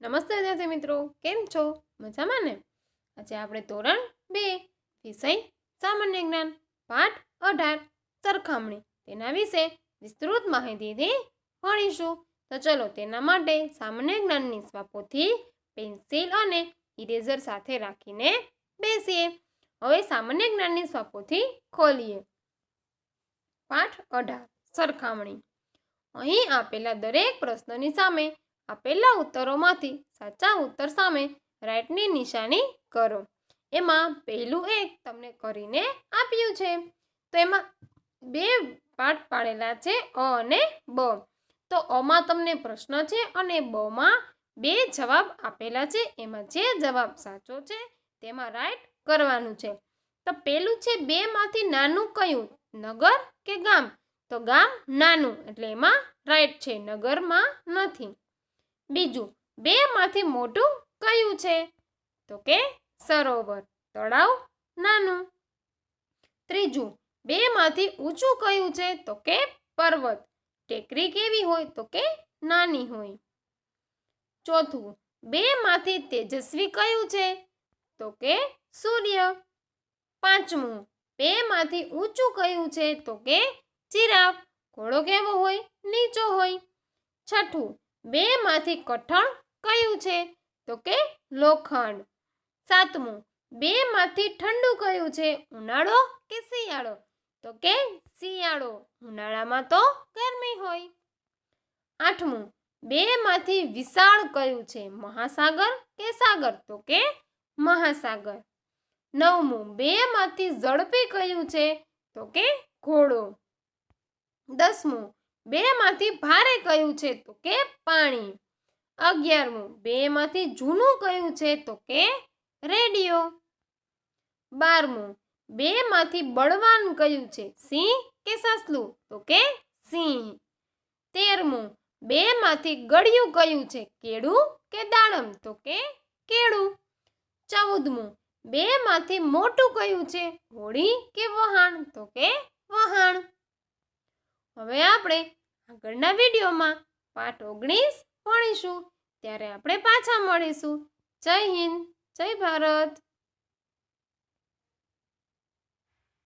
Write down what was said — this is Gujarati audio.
નમસ્તે વિદ્યાર્થી મિત્રો, કેમ છો? મજામાં ને? આજે આપણે ધોરણ બે, વિષય સામાન્ય જ્ઞાન, પાઠ અઢાર, સરખામણી. તેના વિશે વિસ્તૃત માહિતીથી ભણીશું. તો ચલો તેના માટે સામાન્ય જ્ઞાનની સ્વાપોથી પેન્સિલ અને ઇરેઝર સાથે રાખીને બેસીએ. હવે સામાન્ય જ્ઞાનની સ્વાપોથી ખોલીએ. પાઠ અઢાર, સરખામણી. અહીં આપેલા દરેક પ્રશ્નની સામે આપેલા ઉત્તરોમાંથી સાચા ઉત્તર સામે રાઈટની નિશાની કરો. એમાં પહેલું એક તમને કરીને આપ્યું છે. તો એમાં બે પાઠ પાડેલા છે અ અને બ. તો અમાં તમને પ્રશ્ન છે અને બમાં બે જવાબ આપેલા છે. એમાં જે જવાબ સાચો છે તેમાં રાઈટ કરવાનું છે. તો પેલું છે બેમાંથી નાનું કયું? નગર કે ગામ? તો ગામ નાનું, એટલે એમાં રાઈટ છે. નગરમાં નથી. બીજું, બેમાંથી મોટું કયું છે? તો કે સરોવર, તળાવ નાનું. ત્રીજું, બેમાંથી ઊંચું કયું છે? તો કે પર્વત. ટેકરી કેવી હોય? તો કે નાની હોય. ચોથું, બેમાંથી તેજસ્વી કયું છે? તો કે સૂર્ય. પાંચમું, બેમાંથી ઊંચું કયું છે? તો કે જીરાફ. ઘોડો કેવો હોય? નીચો હોય. છઠ્ઠું બેમાંથી કઠણ કયું છે? તો કે લોખંડ. સાતમું, બેમાંથી ઠંડુ કયું છે? ઉનાળો કે શિયાળો? તો કે શિયાળો. ઉનાળામાં તો ગરમી હોય. આઠમું, બેમાંથી વિશાળ કયું છે? મહાસાગર કે સાગર? તો કે મહાસાગર. નવમું, બેમાંથી ઝડપી કયું છે? તો કે ઘોડો. દસમું બેમાંથી ભારે કયું છે તો કે પાણી. અગિયારમું, બેમાંથી જૂનું કયું છે તો કે રેડિયો. બારમું, બેમાંથી બળવાન કયું છે, સિંહ કે સસલું તો કે સિંહ. તેરમું, બેમાંથી ગળ્યું કયું છે, કેળું કે દાડમ તો કે કેળું. ચૌદમું, બેમાંથી મોટું કયું છે હોડી કે વહાણ તો કે વહાણ. હવે આપણે આગળના વિડીયોમાં પાઠ ઓગણીસ ભણીશું. ત્યારે આપણે પાછા મળીશું. જય હિન્દ, જય ભારત.